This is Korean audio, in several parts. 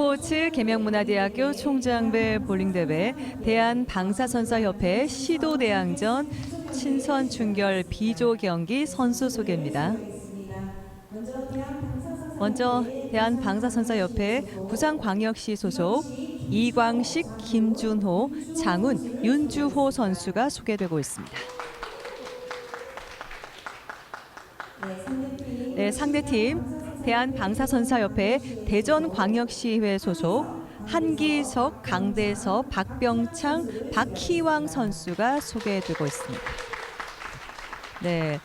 스포츠 계명문화대학교 총장배 볼링대회 대한방사선사협회 시도대항전 친선 중결 B조 경기 선수 소개입니다. 먼저 대한방사선사협회 부산광역시 소속 이광식, 김준호, 장훈, 윤주호 선수가 소개되고 있습니다. 네, 상대팀 대한방사선사협회 대전광역시회 소속 한기석, 강대서, 박병창, 박희왕 선수가 소개되고 있습니다. 네,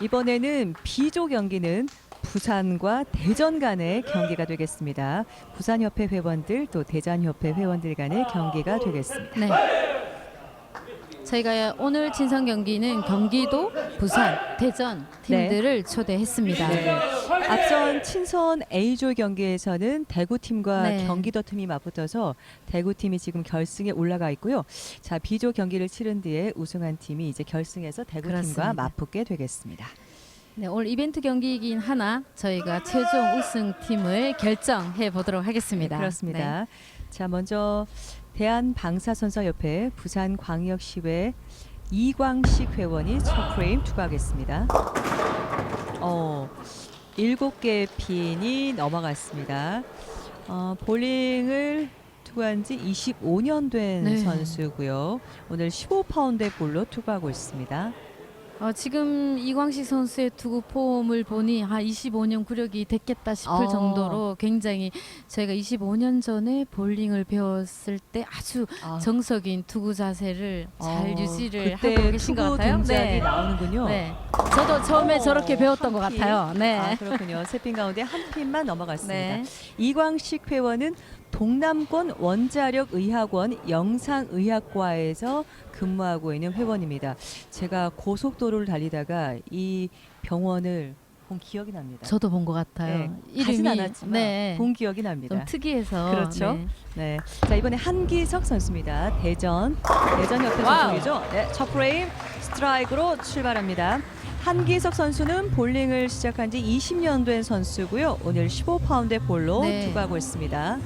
이번에는 B조 경기는 부산과 대전 간의 경기가 되겠습니다. 부산협회 회원들 또 대전협회 회원들 간의 경기가 되겠습니다. 네. 저희가 오늘 친선 경기는 경기도, 부산, 대전 팀들을 초대했습니다. 네. 앞선 친선 A조 경기에서는 대구 팀과 네. 경기도 팀이 맞붙어서 대구 팀이 지금 결승에 올라가 있고요. 자 B조 경기를 치른 뒤에 우승한 팀이 이제 결승에서 대구 그렇습니다. 맞붙게 되겠습니다. 네, 오늘 이벤트 경기이긴 하나 저희가 최종 우승 팀을 결정해 보도록 하겠습니다. 네, 그렇습니다. 자 먼저 대한방사선사협회 부산광역시회 이광식 회원이 첫 프레임 투구하겠습니다. 어, 일곱 개의 핀이 넘어갔습니다. 어, 볼링을 투구한 지 25년 된 네. 선수고요. 오늘 15파운드의 볼로 투구하고 있습니다. 어, 지금 이광식 선수의 투구 폼을 보니 한 25년 구력이 됐겠다 싶을 어. 정도로 굉장히 저희가 25년 전에 볼링을 배웠을 때 아주 아, 정석인 투구 자세를 잘 어, 유지를 그때 하고 계신 것 투구 같아요. 동작이 나오는군요. 네. 저도 처음에 어, 저렇게 배웠던 것 한 핀. 같아요. 네. 아, 그렇군요. 세 핀 가운데 한 핀만 넘어갔습니다. 네. 이광식 회원은 동남권 원자력의학원 영상의학과에서 근무하고 있는 회원입니다. 제가 고속도로를 달리다가 이 병원을 본 기억이 납니다. 저도 본 것 같아요. 네, 가진 않았지만 네. 본 기억이 납니다. 좀 특이해서 그렇죠. 네. 네. 자 이번에 한기석 선수입니다. 대전 대전 와우. 소속이죠. 네, 첫 프레임 스트라이크로 출발합니다. 한기석 선수는 볼링을 시작한 지 20년 된 선수고요. 오늘 15파운드의 볼로 네. 투구하고 있습니다.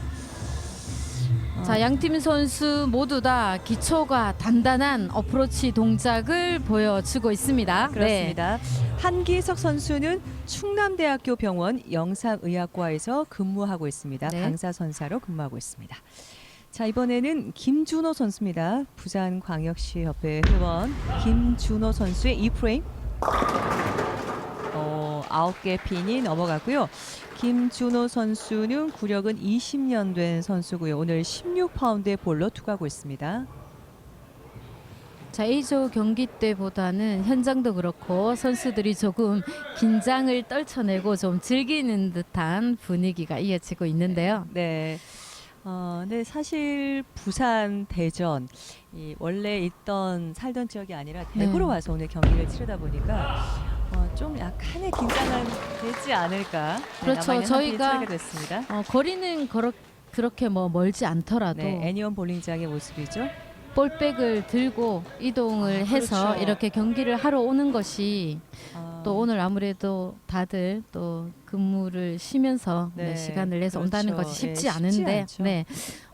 어, 자, 양팀 선수 모두 다 기초가 단단한 어프로치 동작을 보여주고 있습니다. 네. 그렇습니다. 한기석 선수는 충남대학교 병원 영상의학과에서 근무하고 있습니다. 네. 강사선사로 근무하고 있습니다. 자 이번에는 김준호 선수입니다. 부산광역시협회 회원 김준호 선수의 이 프레임 어, 아홉 개 핀이 넘어갔고요. 김준호 선수는 구력은 20년 된 선수고요. 오늘 16파운드의 볼로 투구하고 있습니다. 자, A조 경기 때보다는 현장도 그렇고 선수들이 조금 긴장을 떨쳐내고 좀 즐기는 듯한 분위기가 이어지고 있는데요. 네. 어, 네, 사실 부산, 대전 이 원래 있던 살던 지역이 아니라 대구로 네. 와서 오늘 경기를 치르다 보니까 어, 좀 약간의 긴장은 되지 않을까. 네, 그렇죠. 남아있는 한 핀이 저희가- 됐습니다. 어, 거리는 그렇, 그렇게 뭐 멀지 않더라도 네, 애니원 볼링장의 모습이죠. 볼백을 들고 이동을 아, 해서 그렇죠. 이렇게 경기를 하러 오는 것이 어, 또 오늘 아무래도 다들 또 근무를 쉬면서 네, 네, 시간을 내서 그렇죠. 온다는 것이 예, 쉽지 쉽지 않은데 않죠. 네.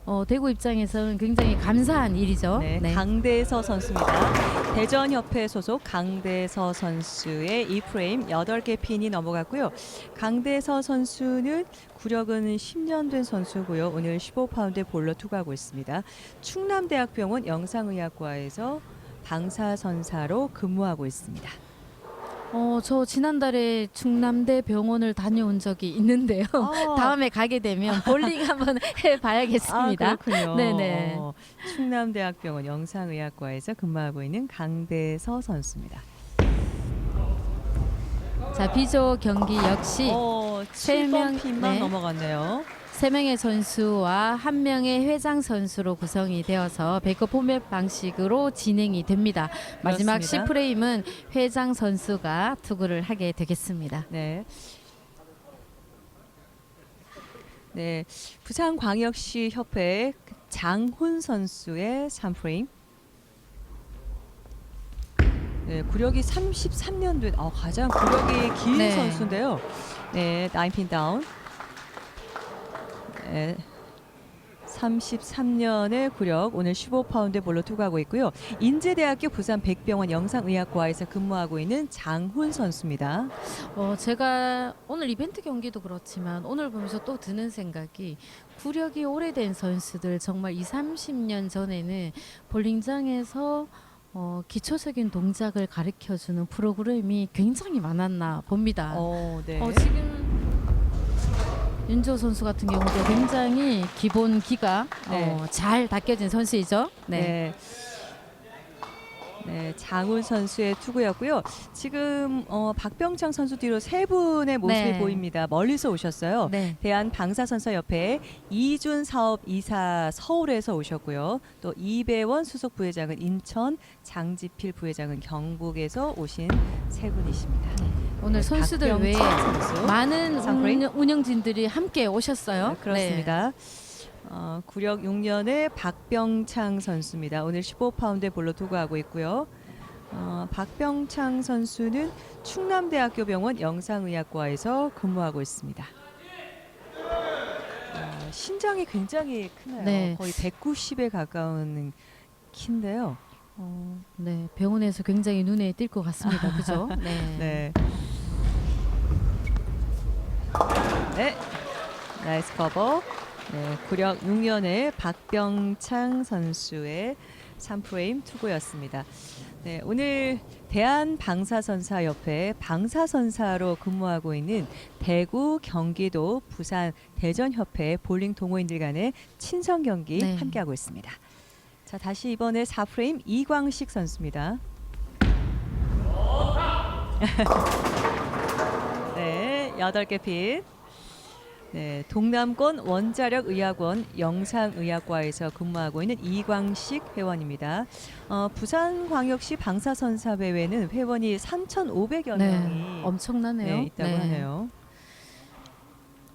어, 대구 입장에서는 굉장히 감사한 일이죠. 네, 강대서 선수입니다. 대전협회 소속 강대서 선수의 이 프레임 8개 핀이 넘어갔고요. 강대서 선수는 구력은 10년 된 선수고요. 오늘 15파운드의 볼로 투구하고 있습니다. 충남대학병원 영상의학과에서 방사선사로 근무하고 있습니다. 어, 저 지난달에 충남대 병원을 다녀온 적이 있는데요. 아, 다음에 가게 되면 볼링 한번 해봐야겠습니다. 아, 그렇군요. 네네. 어, 충남대학병원 영상의학과에서 근무하고 있는 강대서 선수입니다. 자, 비조 경기 역시 어, 세 7번 명, 핀만 네. 넘어갔네요. 세 명의 선수와 한 명의 회장 선수로 구성이 되어서 베이커 포맷 방식으로 진행이 됩니다. 마지막 그렇습니다. 10프레임은 회장 선수가 투구를 하게 되겠습니다. 네. 네, 부산광역시 협회 장훈 선수의 3프레임. 네, 구력이 33년 된 어, 가장 구력이 긴 네. 선수인데요. 네, 나인핀 다운. 네. 33년의 구력 오늘 15파운드 볼로 투구하고 있고요. 인제대학교 부산 백병원 영상의학과에서 근무하고 있는 장훈 선수입니다. 어, 제가 오늘 이벤트 경기도 그렇지만 오늘 보면서 또 드는 생각이 구력이 오래된 선수들 정말 2, 30년 전에는 볼링장에서 어, 기초적인 동작을 가르쳐 주는 프로그램이 굉장히 많았나 봅니다. 어, 네. 어, 지금 윤조 선수 같은 경우도 굉장히 기본 기가 네. 어, 잘 닦여진 선수이죠. 네. 네. 네, 장훈 선수의 투구였고요. 지금 어, 박병창 선수 뒤로 세 분의 모습이 네. 보입니다. 멀리서 오셨어요. 네. 대한 방사선사협회 이준 사업 이사 서울에서 오셨고요. 또 이배원 수석 부회장은 인천, 장지필 부회장은 경북에서 오신 세 분이십니다. 오늘 네, 선수들 외에 박병창 선수. 많은? 운영, 운영진들이 함께 오셨어요. 네, 그렇습니다. 어, 구력 6년의 박병창 선수입니다. 오늘 15파운드 볼로 투구하고 있고요. 어, 박병창 선수는 충남대학교 병원 영상의학과에서 근무하고 있습니다. 어, 신장이 굉장히 크네요. 네. 거의 190에 가까운 키인데요. 어, 네, 병원에서 굉장히 눈에 띌 것 같습니다. 그죠? 네. 네. 네. 나이스 커버. 네, 구력 6년의 박병창 선수의 3프레임 투구였습니다. 네, 오늘 대한방사선사협회 방사선사로 근무하고 있는 대구, 경기도, 부산, 대전협회 볼링 동호인들 간의 친선 경기 네. 함께하고 있습니다. 자, 다시 이번에 4프레임 이광식 선수입니다. 네, 여덟 개 핀. 네, 동남권 원자력 의학원 영상의학과에서 근무하고 있는 이광식 회원입니다. 어, 부산광역시 방사선사회회는 회원이 3,500여 네, 명이 엄청나네요. 네, 있다고 네. 하네요.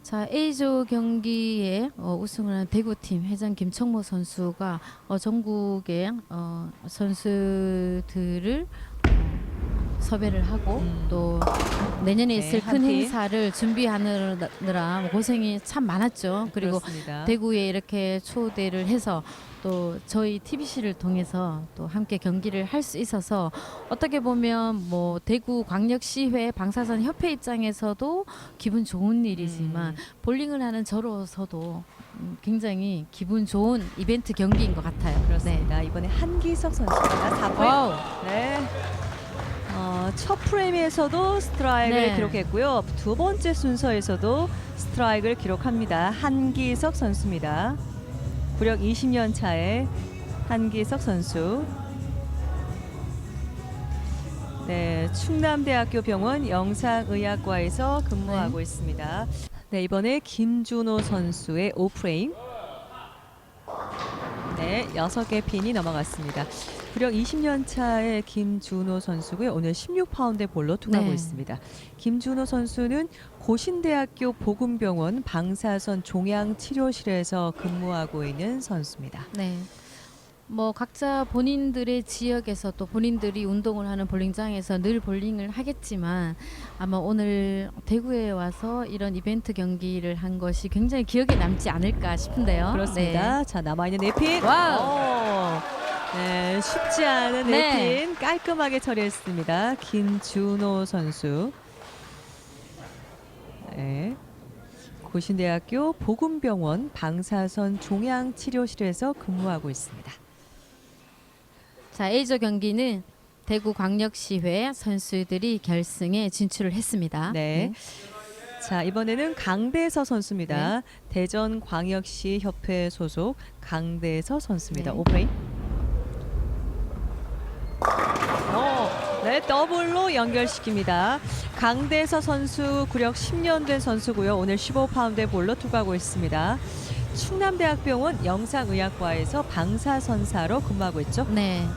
자 A조 경기에 어, 우승을 한 대구팀 회장 김청모 선수가 어, 전국의 어, 선수들을 어, 섭외를 하고 음. 또 내년에 네, 있을 한큰 팀. 행사를 준비하느라 고생이 참 많았죠. 그리고 그렇습니다. 대구에 이렇게 초대를 해서 또 저희 TBC를 통해서 또 함께 경기를 할 수 있어서 어떻게 보면 뭐 대구 광역시회 방사선 협회 입장에서도 기분 좋은 일이지만 음. 볼링을 하는 저로서도 음, 굉장히 기분 좋은 이벤트 경기인 것 같아요. 그렇습니다. 이번에 한기석 선수입니다. 4프레임. 와우. 네. 어, 첫 프레임에서도 스트라이크를 네. 기록했고요. 두 번째 순서에서도 스트라이크를 기록합니다. 한기석 선수입니다. 구력 20년 차의 한기석 선수. 네, 충남대학교 병원 영상의학과에서 근무하고 있습니다. 네, 이번에 김준호 선수의 5프레임. 네, 여섯 개 핀이 넘어갔습니다. 구력 20년 차의 김준호 선수고요. 오늘 16파운드 볼로 투구하고 네. 있습니다. 김준호 선수는 고신대학교 보금병원 방사선 종양 치료실에서 근무하고 있는 선수입니다. 네. 뭐 각자 본인들의 지역에서 또 본인들이 운동을 하는 볼링장에서 늘 볼링을 하겠지만 아마 오늘 대구에 와서 이런 이벤트 경기를 한 것이 굉장히 기억에 남지 않을까 싶은데요. 그렇습니다. 자, 남아있는 네핀. 와우. 오, 네, 쉽지 않은 네. 네핀 깔끔하게 처리했습니다. 김준호 선수. 네. 고신대학교 보금병원 방사선 종양 치료실에서 근무하고 있습니다. 자, A조 경기는 대구 광역시회 선수들이 결승에 진출을 했습니다. 네. 자 이번에는 강대서 선수입니다. 대전 광역시 협회 소속 강대서 선수입니다. 네. 오프레인. 어, 네 더블로 연결시킵니다. 강대서 선수 구력 10년 된 선수고요. 오늘 15파운드의 볼로 투구하고 있습니다. 충남대학병원 영상의학과에서 방사선사로 근무하고 있죠. 네.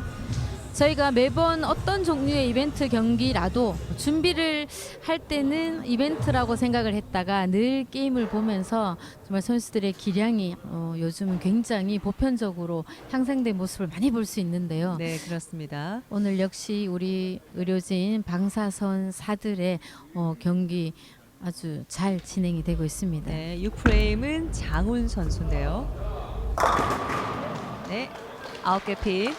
저희가 매번 어떤 종류의 이벤트 경기라도 준비를 할 때는 이벤트라고 생각을 했다가 늘 게임을 보면서 정말 선수들의 기량이 어, 요즘은 굉장히 보편적으로 향상된 모습을 많이 볼 수 있는데요. 네 그렇습니다. 오늘 역시 우리 의료진 방사선 사들의 어, 경기 아주 잘 진행이 되고 있습니다. 네, 6프레임은 장훈 선수인데요. 네, 아홉 개 핀.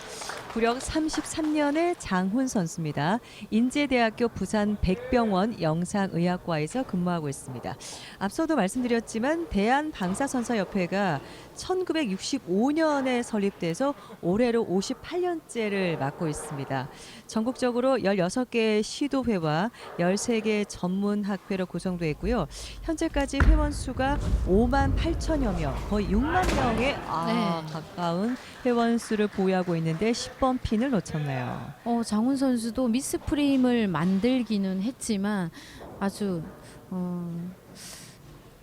구력 33년의 장훈 선수입니다. 인제대학교 부산 백병원 영상의학과에서 근무하고 있습니다. 앞서도 말씀드렸지만 대한방사선사협회가 1965년에 설립돼서 올해로 58년째를 맡고 있습니다. 전국적으로 16개의 시도회와 13개 전문 학회로 구성되어 있고요. 현재까지 회원 수가 5만 8천여 명, 거의 6만 명에 아, 네. 가까운 회원 수를 보유하고 있는데 10번 핀을 놓쳤네요. 어, 장훈 선수도 미스 프레임을 만들기는 했지만 아주 어,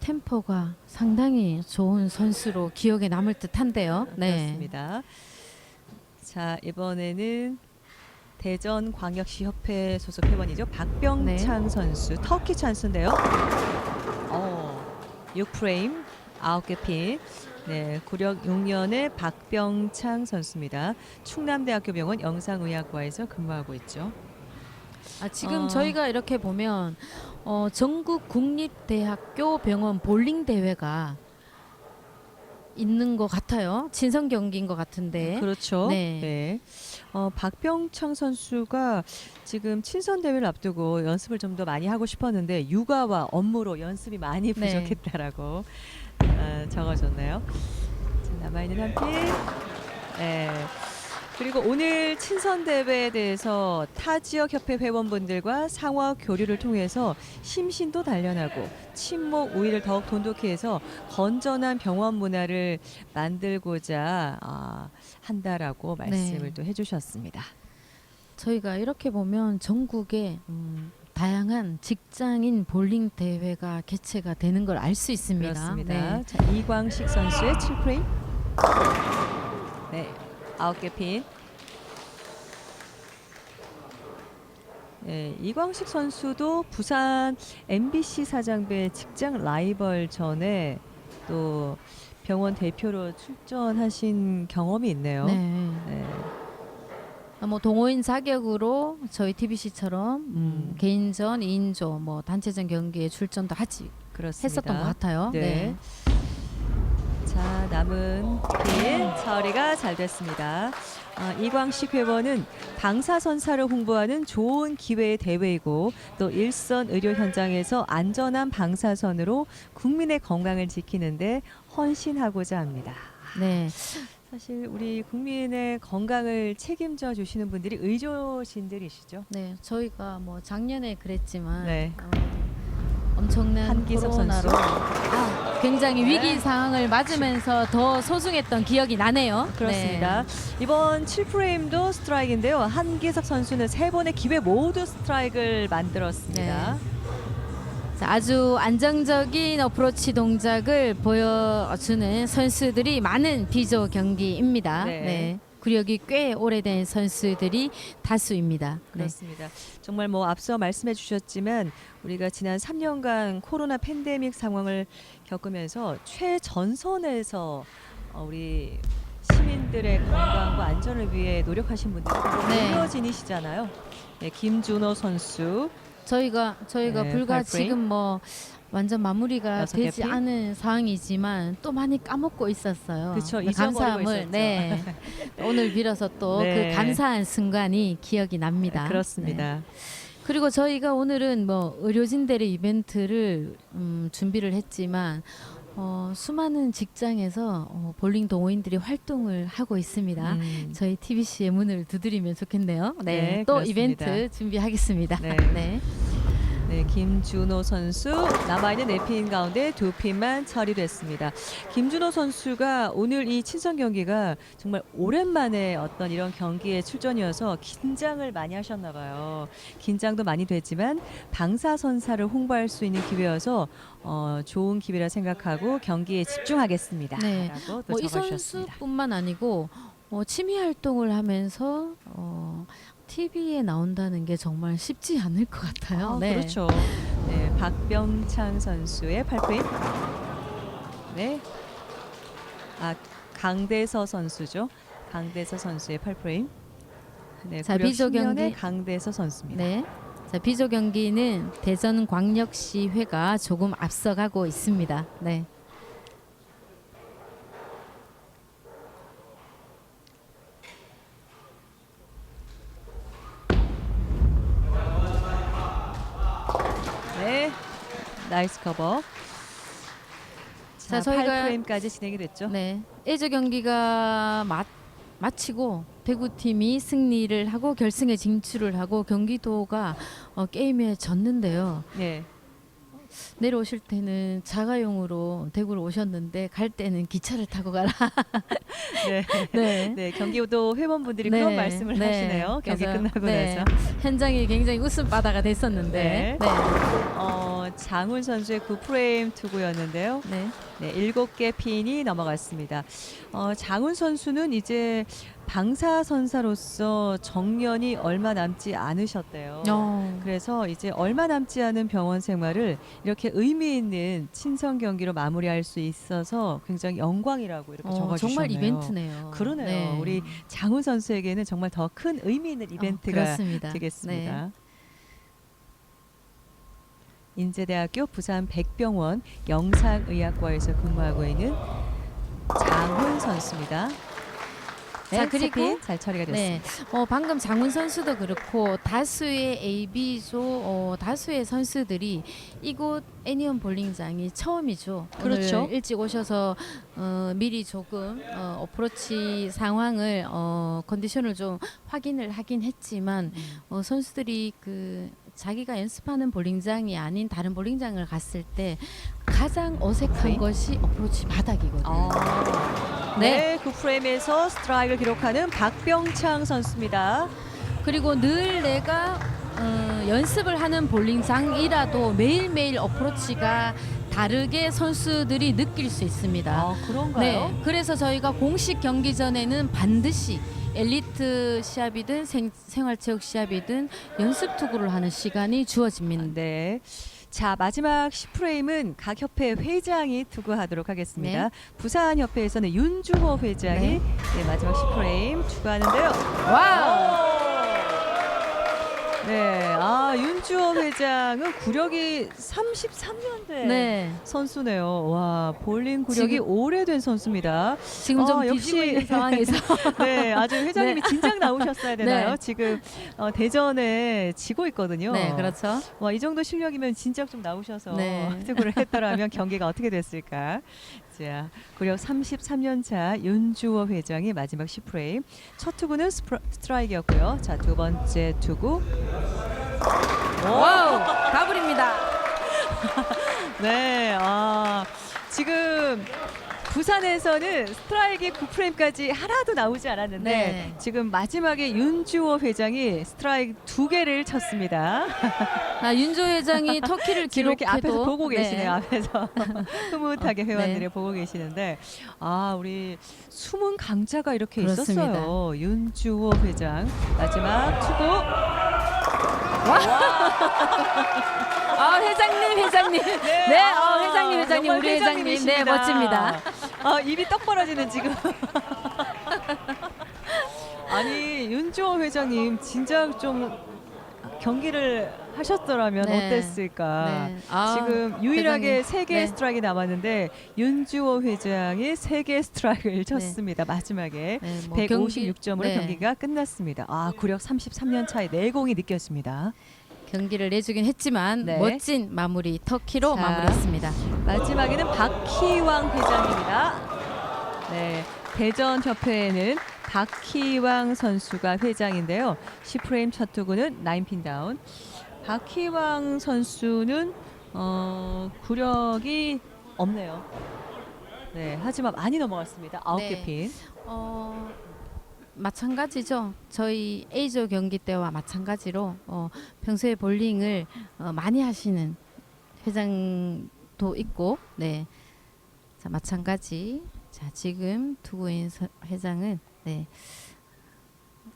템포가 상당히 좋은 선수로 기억에 남을 듯한데요. 네. 그렇습니다. 자 이번에는 대전 광역시 협회 소속 회원이죠 박병창 네. 선수 터키 찬스인데요. 어, 6 프레임 9개 핀. 네, 구력 6년의 박병창 선수입니다. 충남대학교 병원 영상의학과에서 근무하고 있죠. 아, 지금 어. 저희가 이렇게 보면 어, 전국 국립대학교 병원 볼링 대회가 있는 것 같아요. 친선 경기인 것 같은데. 그렇죠. 네. 네. 어, 박병창 선수가 지금 친선 대회를 앞두고 연습을 좀 더 많이 하고 싶었는데 육아와 업무로 연습이 많이 네. 부족했다라고 어, 적어줬네요. 자, 남아있는 한 핀. 네. 그리고 오늘 친선 대회에 대해서 타 지역 협회 회원분들과 상호 교류를 통해서 심신도 단련하고 친목 우위를 더욱 돈독히 해서 건전한 병원 문화를 만들고자 아, 한다라고 말씀을 네. 또 해주셨습니다. 저희가 이렇게 보면 전국에 음, 다양한 직장인 볼링 대회가 개최가 되는 걸 알 수 있습니다. 그렇습니다. 네. 자, 이광식 선수의 7프레임. 네, 아홉 개 핀. 네, 이광식 선수도 부산 MBC 사장배 직장 라이벌 전에 또 병원 대표로 출전하신 경험이 있네요. 네. 네. 아, 뭐 동호인 자격으로 저희 TBC처럼 음, 음. 개인전, 2인조, 뭐 단체전 경기에 출전도 하지 그렇습니다. 했었던 것 같아요. 네. 네. 자 남은 핀 처리가 잘 됐습니다. 아, 이광식 회원은 방사선사를 홍보하는 좋은 기회의 대회이고 또 일선 의료 현장에서 안전한 방사선으로 국민의 건강을 지키는데 헌신하고자 합니다. 네. 사실 우리 국민의 건강을 책임져 주시는 분들이 의료진들이시죠. 네. 저희가 뭐 작년에 그랬지만 네. 어, 엄청난 한기석 코로나로 선수. 아, 굉장히 네. 위기 상황을 맞으면서 더 소중했던 기억이 나네요. 그렇습니다. 이번 7프레임도 스트라이크인데요. 한기석 선수는 세 번의 기회 모두 스트라이크를 만들었습니다. 네. 자, 아주 안정적인 어프로치 동작을 보여주는 선수들이 많은 비조 경기입니다. 네. 네. 구력이 꽤 오래된 선수들이 다수입니다. 네. 그렇습니다. 정말 뭐 앞서 말씀해 주셨지만 우리가 지난 3년간 코로나 팬데믹 상황을 겪으면서 최전선에서 어, 우리 시민들의 건강과 안전을 위해 노력하신 분들이 네. 의료진이시잖아요. 네, 김준호 선수, 저희가 저희가 네, 불과 팔 프레임. 지금 뭐 완전 마무리가 여섯 개 되지 핀. 않은 상황이지만 또 많이 까먹고 있었어요. 그쵸, 네, 잊어버리고 감사함을. 네 오늘 빌어서 또 그 네. 감사한 순간이 기억이 납니다. 네. 그렇습니다. 그리고 저희가 오늘은 뭐 의료진들의 이벤트를 음, 준비를 했지만 어, 수많은 직장에서 어, 볼링 동호인들이 활동을 하고 있습니다. 음, 저희 TBC의 문을 두드리면 좋겠네요. 네, 네, 또 그렇습니다. 이벤트 준비하겠습니다. 네. 네. 네, 김준호 선수 남아있는 네핀 가운데 두 핀만 처리됐습니다. 김준호 선수가 오늘 이 친선 경기가 정말 오랜만에 어떤 이런 경기에 출전이어서 긴장을 많이 하셨나 봐요. 긴장도 많이 됐지만 방사선사를 홍보할 수 있는 기회여서 어, 좋은 기회라 생각하고 경기에 집중하겠습니다. 네. 라고 또 뭐이 적어주셨습니다. 선수뿐만 아니고 어, 취미 활동을 하면서 어, TV에 나온다는 게 정말 쉽지 않을 것 같아요. 아, 네. 그렇죠. 네, 박병창 선수의 8프레임. 네. 아, 강대서 선수죠. 강대서 선수의 8프레임. 네, 자, 비조 10년의 경기. 강대서 선수입니다. 네. 자, 비조 경기는 대전 광역시회가 조금 앞서가고 있습니다. 네. 네. 나이스 커버. 자, 자, 저희가- 8프레임까지 진행이 됐죠. 네. A조 경기가 마, 마치고 대구팀이 승리를 하고 결승에 진출을 하고 경기도가 어, 게임에 졌는데요. 네. 내려오실 때는 자가용으로 대구로 오셨는데 갈 때는 기차를 타고 가라. 네. 네. 네, 경기도 회원분들이 그런 말씀을 네. 하시네요. 경기 그래서, 끝나고 네. 나서. 현장이 굉장히 웃음바다가 됐었는데. 네. 네. 어, 장훈 선수의 9프레임 투구였는데요. 네. 네, 7개 핀이 넘어갔습니다. 어, 장훈 선수는 이제 방사선사로서 정년이 얼마 남지 않으셨대요. 어. 그래서 이제 얼마 남지 않은 병원 생활을 이렇게 의미 있는 친선 경기로 마무리할 수 있어서 굉장히 영광이라고 이렇게 어, 적어주셨네요. 정말 이벤트네요. 그러네요. 네. 우리 장훈 선수에게는 정말 더 큰 의미 있는 어, 이벤트가 그렇습니다. 되겠습니다. 네. 인제대학교 부산 백병원 영상의학과에서 근무하고 있는 장훈 선수입니다. 네, 자, 그리고- 잘 처리가 네, 됐습니다. 어, 방금 장훈 선수도 그렇고 다수의 AB조 어, 다수의 선수들이 이곳 애니언 볼링장이 처음이죠. 그렇죠. 오늘 일찍 오셔서 어, 미리 조금 어, 어프로치 상황을 어, 컨디션을 좀 확인을 하긴 했지만 음. 어, 선수들이 그 자기가 연습하는 볼링장이 아닌 다른 볼링장을 갔을 때 가장 어색한 네. 것이 어프로치 바닥이거든요. 아, 네. 네, 그 프레임에서 스트라이크를 기록하는 박병창 선수입니다. 그리고 늘 내가 어, 연습을 하는 볼링장이라도 매일매일 어프로치가 다르게 선수들이 느낄 수 있습니다. 아, 그런가요? 네, 그래서 저희가 공식 경기 전에는 반드시 엘리트 시합이든 생, 생활체육 시합이든 연습 투구를 하는 시간이 주어집니다. 네. 자 마지막 10프레임은 각 협회 회장이 투구하도록 하겠습니다. 네. 부산 협회에서는 윤주호 회장이 네. 네, 마지막 10프레임 추가하는데요. 와우! 네, 아 윤주호 회장은 구력이 33년대 네, 선수네요. 와 볼링 구력이 지금- 오래된 선수입니다. 지금 좀 어, 뒤지고 역시- 있는 상황에서 네, 아주 회장님이 진작 나오셨어야 되나요? 네. 지금 어, 대전에 지고 있거든요. 네, 그렇죠. 와, 이 정도 실력이면 진작 좀 나오셔서 네. 투구를 했더라면 경기가 어떻게 됐을까? 자, 구력 33년 차 윤주호 회장의 마지막 10프레임. 첫 투구는 스프라, 스트라이크였고요. 자, 두 번째 투구. 와우, 가불입니다. 네, 아, 지금 부산에서는 스트라이크 9프레임까지 하나도 나오지 않았는데 네. 지금 마지막에 윤주호 회장이 스트라이크 두 개를 쳤습니다. 아, 윤조 회장이 터키를 지금 이렇게 기록해도 앞에서 보고 네. 계시네요. 앞에서 흐뭇하게 어, 회원들이 네. 보고 계시는데 아 우리 숨은 강자가 이렇게 그렇습니다. 있었어요. 윤주호 회장 마지막 투구. 아 회장님 회장님 네, 어, 회장님 회장님 정말 우리 회장님 네 회장님이십니다. 멋집니다. 아 입이 떡 벌어지는 지금. 아니 윤주호 회장님 진짜 좀 경기를 하셨더라면 네. 어땠을까? 네. 아, 지금 유일하게 회장님. 세 개의 네. 스트라이크 남았는데 윤주호 회장이 세 개의 스트라이크를 쳤습니다. 마지막에 네, 뭐 156점으로 경기, 네. 경기가 끝났습니다. 아 구력 33년 차의 내공이 느껴집니다. 경기를 내주긴 했지만 네. 멋진 마무리 터키로 자. 마무리했습니다. 마지막에는 박희왕 회장입니다. 네, 대전 협회에는 박희왕 선수가 회장인데요. 10프레임 첫 투구는 9핀 다운. 박희왕 선수는 어, 구력이 없네요. 네, 하지만 많이 넘어갔습니다. 9개 네. 핀. 어, 마찬가지죠. 저희 A조 경기 때와 마찬가지로 어, 평소에 볼링을 어, 많이 하시는 회장도 있고, 네, 자 마찬가지. 자 지금 서- 회장은 네.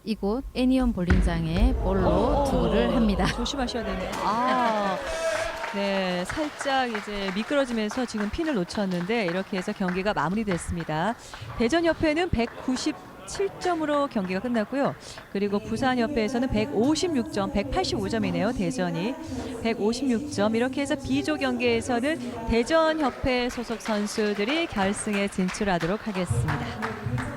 이곳 애니언 볼링장에 볼로 투구를 합니다. 조심하셔야 되네요. 아, 네, 살짝 이제 미끄러지면서 지금 핀을 놓쳤는데 이렇게 해서 경기가 마무리됐습니다. 대전 협회는 190 107점으로 경기가 끝났고요. 그리고 부산협회에서는 156점, 185점이네요. 대전이 156점. 이렇게 해서 B조 경기에서는 대전협회 소속 선수들이 결승에 진출하도록 하겠습니다.